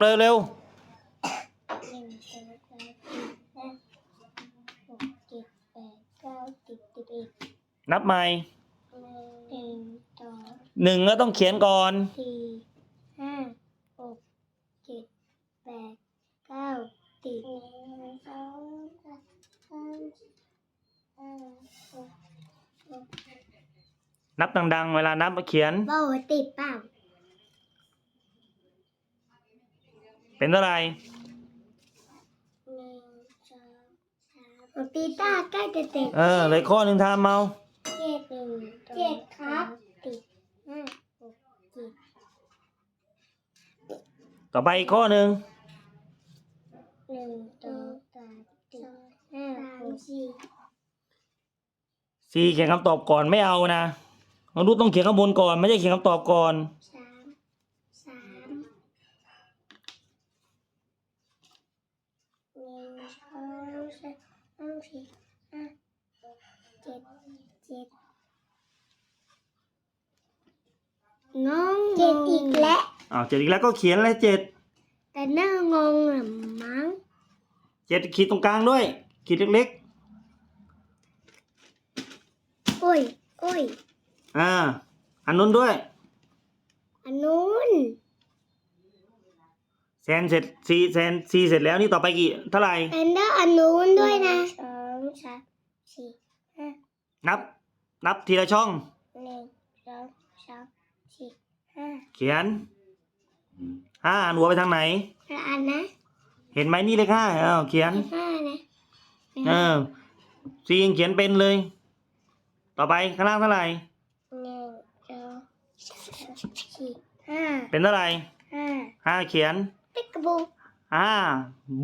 เร็วเร็วหนึ่งสองสามสี่ห้าหกเจ็ดแปดเก้าสิบสิบเอ็ดนับใหม่หนึ่งสองหนึ่งก็ต้องเขียนก่อน สี่ห้าหกเจ็ดแปดเก้าสิบหนึ่งสองสามสี่ห้าหกนับดังๆ เวลานับมาเขียน เบาติดเปล่า เป็นเท่าไหร่หนึ่งสองสามปีต้าใกล้จะเสร็จเออเลยข้อหนึ่งทำเมา เจ็ดหนึ่งเจ็ดครับติดห้าหกเจ็ดต่อไปอีกข้อหนึ่งหนึ่งสองสามสี่ห้าหกสี่สี่เขียนคำตอบก่อนไม่เอานะมนุษย์ต้องเขียนข้างบนก่อน ไม่ใช่เขียนคำตอบก่อนสามสามหนึ่งสองสามสี่ห้าหกเจ็ดเจ็ด งงเจ็ดอีกแล้วอ้าวเจ็ดอีกแล้วก็เขียนเลยเจ็ดแต่หน้างงอะมั้งเจ็ดขีดตรงกลางด้วย ขีดเล็กโอ้ยโอ้ยๆ อ่า อันนู้นด้วย อันนู้นแซนเสร็จซีแซนซีเสร็จแล้วนี่ต่อไปกี่เท่าไหร่แต่หน้าอันนู้นด้วยนะสองสามสี่ห้านับ นับทีละช่อง หนึ่งสองสามสี่ ห้าเขียนห้าหันหัวไปทางไหนละอันนะเห็นไหมนี่เลขห้าอ้าวเขียนห้านะเออซียังเขียนเป็นเลย ต่อไปข้างล่างเท่าไหร่หนึ่งสองสามสี่ห้าเป็นเท่าไหร่ห้าห้าเขียนติ๊กกระบูห้า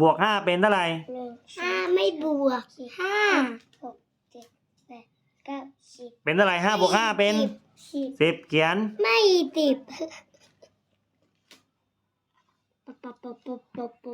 บวกห้าเป็นเท่าไหร่หนึ่งห้าไม่บวกห้าหกเจ็ดแปดเก้าสิบเป็นเท่าไหร่ห้าบวกห้าเป็นสิบ สิบเขียน ไม่ติด